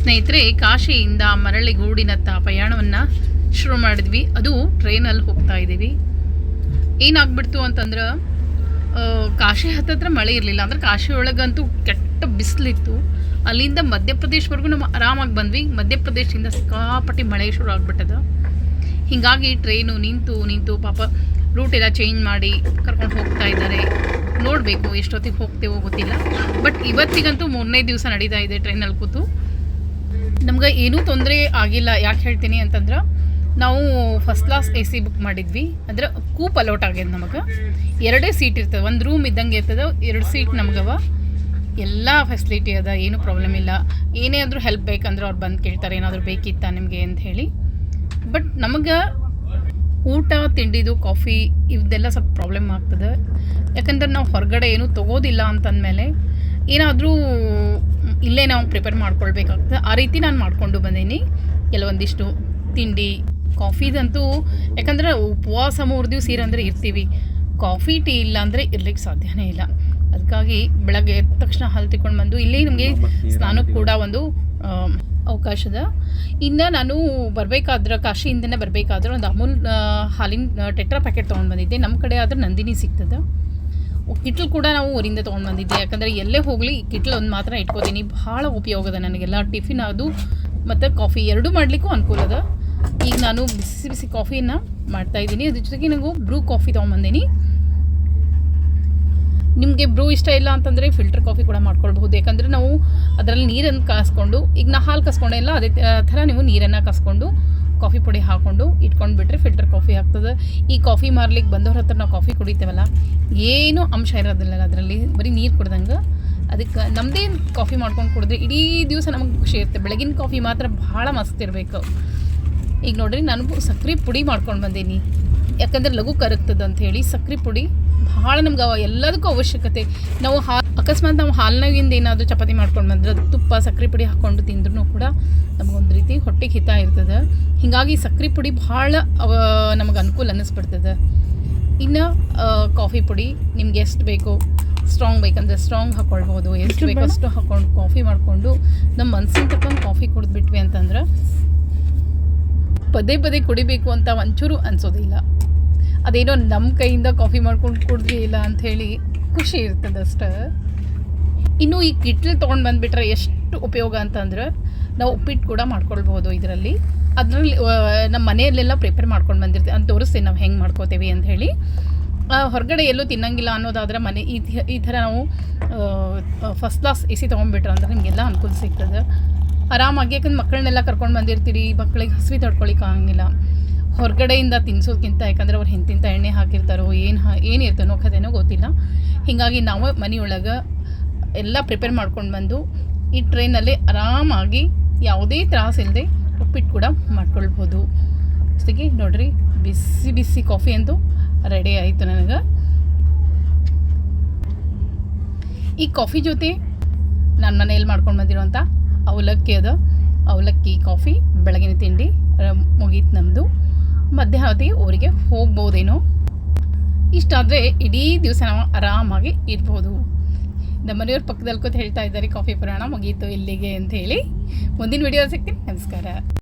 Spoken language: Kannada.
ಸ್ನೇಹಿತರೆ, ಕಾಶಿಯಿಂದ ಮರಳಿಗೂಡಿನತ್ತ ಪಯಣವನ್ನು ಶುರು ಮಾಡಿದ್ವಿ. ಅದು ಟ್ರೈನಲ್ಲಿ ಹೋಗ್ತಾ ಇದ್ದೀವಿ. ಏನಾಗ್ಬಿಡ್ತು ಅಂತಂದ್ರೆ ಕಾಶಿ ಹತ್ತತ್ರ ಮಳೆ ಇರಲಿಲ್ಲ. ಅಂದ್ರೆ ಕಾಶಿ ಒಳಗಂತೂ ಕೆಟ್ಟ ಬಿಸಿಲಿತ್ತು. ಅಲ್ಲಿಂದ ಮಧ್ಯಪ್ರದೇಶವರೆಗೂ ನಾವು ಆರಾಮಾಗಿ ಬಂದ್ವಿ. ಮಧ್ಯಪ್ರದೇಶದಿಂದ ಸಿಕ್ಕಾಪಟ್ಟಿ ಮಳೆ ಶುರು ಆಗ್ಬಿಟ್ಟದ. ಹೀಗಾಗಿ ಟ್ರೈನು ನಿಂತು ನಿಂತು ಪಾಪ ರೂಟ್ ಎಲ್ಲ ಚೇಂಜ್ ಮಾಡಿ ಕರ್ಕೊಂಡು ಹೋಗ್ತಾ ಇದ್ದಾರೆ. ನೋಡಬೇಕು ಎಷ್ಟೊತ್ತಿಗೆ ಹೋಗ್ತೇವೋ ಗೊತ್ತಿಲ್ಲ. ಬಟ್ ಇವತ್ತಿಗಂತೂ ಮೂರನೇ ದಿವಸ ನಡೀತಾ ಇದೆ ಟ್ರೈನಲ್ಲಿ ಕೂತು. ನಮ್ಗೆ ಏನೂ ತೊಂದರೆ ಆಗಿಲ್ಲ, ಯಾಕೆ ಹೇಳ್ತೀನಿ ಅಂತಂದ್ರೆ ನಾವು first class A C book ಮಾಡಿದ್ವಿ. ಅಂದ್ರೆ ಕೂಪ್ ಅಲೌಟ್ ಆಗ್ಯದ ನಮಗೆ. ಎರಡೇ ಸೀಟ್ ಇರ್ತದೆ, ಒಂದು ರೂಮ್ ಇದ್ದಂಗೆ ಇರ್ತದೆ, ಎರಡು ಸೀಟ್ ನಮಗವ. ಎಲ್ಲ ಫೆಸಿಲಿಟಿ ಅದ, ಏನು ಪ್ರಾಬ್ಲಮ್ ಇಲ್ಲ. ಏನೇ ಆದರೂ ಹೆಲ್ಪ್ ಬೇಕಂದ್ರೆ ಅವ್ರು ಬಂದು ಕೇಳ್ತಾರೆ, ಏನಾದರೂ ಬೇಕಿತ್ತಾ ನಿಮಗೆ ಅಂತ ಹೇಳಿ. ಬಟ್ ನಮಗೆ ಊಟ, ತಿಂಡಿದು ಕಾಫಿ ಇವದೆಲ್ಲ ಸ್ವಲ್ಪ ಪ್ರಾಬ್ಲಮ್ ಆಗ್ತದೆ. ಯಾಕಂದ್ರೆ ನಾವು ಹೊರಗಡೆ ಏನೂ ತೊಗೋದಿಲ್ಲ ಅಂತಂದಮೇಲೆ ಏನಾದರೂ ಇಲ್ಲೇ ನಾವು ಪ್ರಿಪೇರ್ ಮಾಡ್ಕೊಳ್ಬೇಕಾಗ್ತದೆ. ಆ ರೀತಿ ನಾನು ಮಾಡಿಕೊಂಡು ಬಂದೀನಿ. ಕೆಲವೊಂದಿಷ್ಟು ತಿಂಡಿ ಕಾಫಿದಂತೂ ಯಾಕಂದ್ರೆ ಉಪವಾಸ ಮೂರು ದಿವಸ ಇರಂದ್ರೆ ಇರ್ತೀವಿ. ಕಾಫಿ ಟೀ ಇಲ್ಲ ಅಂದರೆ ಇರ್ಲಿಕ್ಕೆ ಸಾಧ್ಯನೇ ಇಲ್ಲ. ಅದಕ್ಕಾಗಿ ಬೆಳಗ್ಗೆ ಎದ್ದ ತಕ್ಷಣ ಹಾಲು ತಿಕ್ಕೊಂಡು ಬಂದು ಇಲ್ಲಿ ನಮಗೆ ಸ್ನಾನಕ್ಕೆ ಕೂಡ ಒಂದು ಅವಕಾಶದ. ಇನ್ನು ನಾನು ಬರಬೇಕಾದ್ರೆ ಕಾಶಿಯಿಂದನೇ ಬರಬೇಕಾದ್ರೆ ಒಂದು ಅಮೂಲ್ ಹಾಲಿನ ಟೆಟ್ರಾ ಪ್ಯಾಕೆಟ್ ತೊಗೊಂಡು ಬಂದಿದ್ದೆ. ನಮ್ಮ ಕಡೆ ಆದ್ರೆ ನಂದಿನಿ ಸಿಗ್ತದೆ. ಕಿಟ್ಲ್ ಕೂಡ ನಾವು ಊರಿಂದ ತೊಗೊಂಡು ಬಂದಿದ್ದೆ. ಯಾಕಂದರೆ ಎಲ್ಲೇ ಹೋಗಲಿ ಕಿಟ್ಲ್ ಒಂದು ಮಾತ್ರ ಇಟ್ಕೋತೀನಿ. ಭಾಳ ಉಪಯೋಗದ ನನಗೆಲ್ಲ ಟಿಫಿನ್ ಅದು, ಮತ್ತು ಕಾಫಿ ಎರಡೂ ಮಾಡಲಿಕ್ಕೂ ಅನುಕೂಲ ಅದ. ಈಗ ನಾನು ಬಿಸಿ ಬಿಸಿ ಕಾಫಿನ ಮಾಡ್ತಾಯಿದ್ದೀನಿ ಅದ್ರ ಜೊತೆಗೆ ನನಗೂ ಬ್ರೂ ಕಾಫಿ ತೊಗೊಂಬಂದೀನಿ ನಿಮಗೆ ಬ್ರೂ ಇಷ್ಟ ಇಲ್ಲ ಅಂತಂದರೆ ಫಿಲ್ಟರ್ ಕಾಫಿ ಕೂಡ ಮಾಡ್ಕೊಳ್ಬಹುದು. ಯಾಕಂದರೆ ನಾವು ಅದರಲ್ಲಿ ನೀರನ್ನು ಕಾಸ್ಕೊಂಡು, ಈಗ ನಾ ಹಾಲು ಕಸ್ಕೊಂಡೆಲ್ಲ ಅದೇ ಥರ ನೀವು ನೀರನ್ನು ಕಸ್ಕೊಂಡು ಕಾಫಿ ಪುಡಿ ಹಾಕ್ಕೊಂಡು ಇಟ್ಕೊಂಡು ಬಿಟ್ಟರೆ ಫಿಲ್ಟರ್ ಕಾಫಿ ಆಗ್ತದೆ. ಈ ಕಾಫಿ ಮಾರ್ಲಿಕ್ಕೆ ಬಂದವ್ರ ಹತ್ರ ನಾವು ಕಾಫಿ ಕುಡಿತೇವಲ್ಲ, ಏನೂ ಅಂಶ ಇರೋದಿಲ್ಲ ಅದರಲ್ಲಿ. ಬರೀ ನೀರು ಕುಡ್ದಂಗೆ. ಅದಕ್ಕೆ ನಮ್ಮದೇ ಕಾಫಿ ಮಾಡ್ಕೊಂಡು ಕುಡಿದ್ರೆ ಇಡೀ ದಿವಸ ನಮಗೆ ಖುಷಿ ಇರುತ್ತೆ. ಬೆಳಗಿನ ಕಾಫಿ ಮಾತ್ರ ಭಾಳ ಮಸ್ತ್ ಇರಬೇಕು. ಈಗ ನೋಡ್ರಿ ನಾನು ಸಕ್ಕರೆ ಪುಡಿ ಮಾಡ್ಕೊಂಡು ಬಂದೀನಿ. ಯಾಕಂದ್ರೆ ಲಘು ಕರಗ್ತದೆ ಅಂತ ಹೇಳಿ ಸಕ್ರೆ ಪುಡಿ ಭಾಳ ನಮ್ಗೆ ಅವ ಎಲ್ಲದಕ್ಕೂ ಅವಶ್ಯಕತೆ. ನಾವು ಹಾ ಅಕಸ್ಮಾತ್ ನಾವು ಹಾಲಿನಾಗಿಂದ ಏನಾದರೂ ಚಪಾತಿ ಮಾಡ್ಕೊಂಡು ಬಂದ್ರೆ ಅದು ತುಪ್ಪ ಸಕ್ರೆ ಪುಡಿ ಹಾಕ್ಕೊಂಡು ತಿಂದ್ರೂ ಕೂಡ ನಮಗೊಂದು ರೀತಿ ಹೊಟ್ಟೆಗೆ ಹಿತ ಇರ್ತದೆ. ಹೀಗಾಗಿ ಸಕ್ರೆ ಪುಡಿ ಭಾಳ ಅವ ನಮಗೆ ಅನುಕೂಲ ಅನ್ನಿಸ್ಬಿಡ್ತದೆ ಇನ್ನು ಕಾಫಿ ಪುಡಿ ನಿಮ್ಗೆ ಎಷ್ಟು ಬೇಕು ಸ್ಟ್ರಾಂಗ್ ಬೇಕಂದ್ರೆ ಸ್ಟ್ರಾಂಗ್ ಹಾಕ್ಕೊಳ್ಬೋದು ಎಷ್ಟು ಬೇಕು ಅಷ್ಟು ಹಾಕ್ಕೊಂಡು ಕಾಫಿ ಮಾಡಿಕೊಂಡು ನಮ್ಮ ಮನಸ್ಸಿನ ತಕ್ಕಂಗೆ ಕಾಫಿ ಕುಡಿದ್ಬಿಟ್ವಿ ಅಂತಂದ್ರೆ ಪದೇ ಪದೇ ಕುಡಿಬೇಕು ಅಂತ ಒಂಚೂರು ಅನ್ಸೋದಿಲ್ಲ. ಅದೇನೋ ನಮ್ಮ ಕೈಯಿಂದ ಕಾಫಿ ಮಾಡ್ಕೊಂಡು ಕುಡಿದ್ವಿ ಇಲ್ಲ ಅಂಥೇಳಿ ಖುಷಿ ಇರ್ತದೆ ಇನ್ನು ಈ ಕಿಟ್ಲ್ ತೊಗೊಂಡು ಬಂದುಬಿಟ್ರೆ ಎಷ್ಟು ಉಪಯೋಗ ಅಂತಂದ್ರೆ ನಾವು ಉಪ್ಪಿಟ್ಟು ಕೂಡ ಮಾಡ್ಕೊಳ್ಬೋದು ಇದರಲ್ಲಿ. ಅದರಲ್ಲಿ ನಮ್ಮ ಮನೆಯಲ್ಲೆಲ್ಲ ಪ್ರಿಪೇರ್ ಮಾಡ್ಕೊಂಡು ಬಂದಿರ್ತೀವಿ ಅಂತ ತೋರಿಸಿ ನಾವು ಹೆಂಗೆ ಮಾಡ್ಕೋತೀವಿ ಅಂತ ಹೇಳಿ. ಹೊರಗಡೆ ಎಲ್ಲೂ ತಿನ್ನಂಗಿಲ್ಲ ಅನ್ನೋದಾದ್ರೆ ಮನೆ ಈ ಈ ಥರ ನಾವು ಫಸ್ಟ್ ಕ್ಲಾಸ್ ಎ ಸಿ ತೊಗೊಂಡ್ಬಿಟ್ರೆ ಅಂದ್ರೆ ನಿಮಗೆಲ್ಲ ಅನುಕೂಲ ಸಿಗ್ತದೆ. ಆರಾಮಾಗಿ, ಯಾಕಂದ್ರೆ ಮಕ್ಕಳನ್ನೆಲ್ಲ ಕರ್ಕೊಂಡು ಬಂದಿರ್ತೀರಿ, ಮಕ್ಕಳಿಗೆ ಹಸಿವಿ ತಡ್ಕೊಳಿಕ್ಕೆ ಆಗಂಗಿಲ್ಲ. ಹೊರಗಡೆಯಿಂದ ತಿನ್ಸೋದ್ಕಿಂತ, ಯಾಕಂದ್ರೆ ಅವ್ರು ಹೆಂತಿಂತ ಎಣ್ಣೆ ಹಾಕಿರ್ತಾರೋ, ಏನು ಏನು ಇರ್ತಾನೋ ಕಥೆನೋ ಗೊತ್ತಿಲ್ಲ. ಹೀಗಾಗಿ ನಾವು ಮನೆಯೊಳಗೆ ಎಲ್ಲ ಪ್ರಿಪೇರ್ ಮಾಡ್ಕೊಂಡು ಬಂದು, ಈ ಟ್ರೈನಲ್ಲಿ ಆರಾಮಾಗಿ ಯಾವುದೇ ತ್ರಾಸಿಲ್ಲದೆ ಉಪ್ಪಿಟ್ಟು ಕೂಡ ಮಾಡ್ಕೊಳ್ಬೋದು. ಜೊತೆಗೆ ನೋಡ್ರಿ, ಬಿಸಿ ಬಿಸಿ ಕಾಫಿ ಅಂತೂ ರೆಡಿ ಆಯಿತು ನನಗೆ. ಈ ಕಾಫಿ ಜೊತೆ ನಾನು ಮನೆಯಲ್ಲಿ ಮಾಡ್ಕೊಂಡು ಬಂದಿರೋಂಥ ಅವಲಕ್ಕಿ ಅದ. ಅವಲಕ್ಕಿ ಕಾಫಿ ಬೆಳಗಿನ ತಿಂಡಿ ಮುಗೀತು ನಮ್ಮದು ಮಧ್ಯಾಹ್ನ ಊರಿಗೆ ಹೋಗ್ಬೋದೇನೋ. ಇಷ್ಟಾದರೆ ಇಡೀ ದಿವಸ ನಾವು ಆರಾಮಾಗಿ ಇರ್ಬೋದು. ನಮ್ಮನೆಯವ್ರ ಪಕ್ಕದಲ್ಲಿ ಕೂತು ಹೇಳ್ತಾ ಇದ್ದಾರೆ, ಕಾಫಿ ಪುರಾಣ ಮುಗೀತು ಇಲ್ಲಿಗೆ ಅಂತ ಹೇಳಿ. ಮುಂದಿನ ವಿಡಿಯೋ ಸಿಗ್ತೀನಿ. ನಮಸ್ಕಾರ.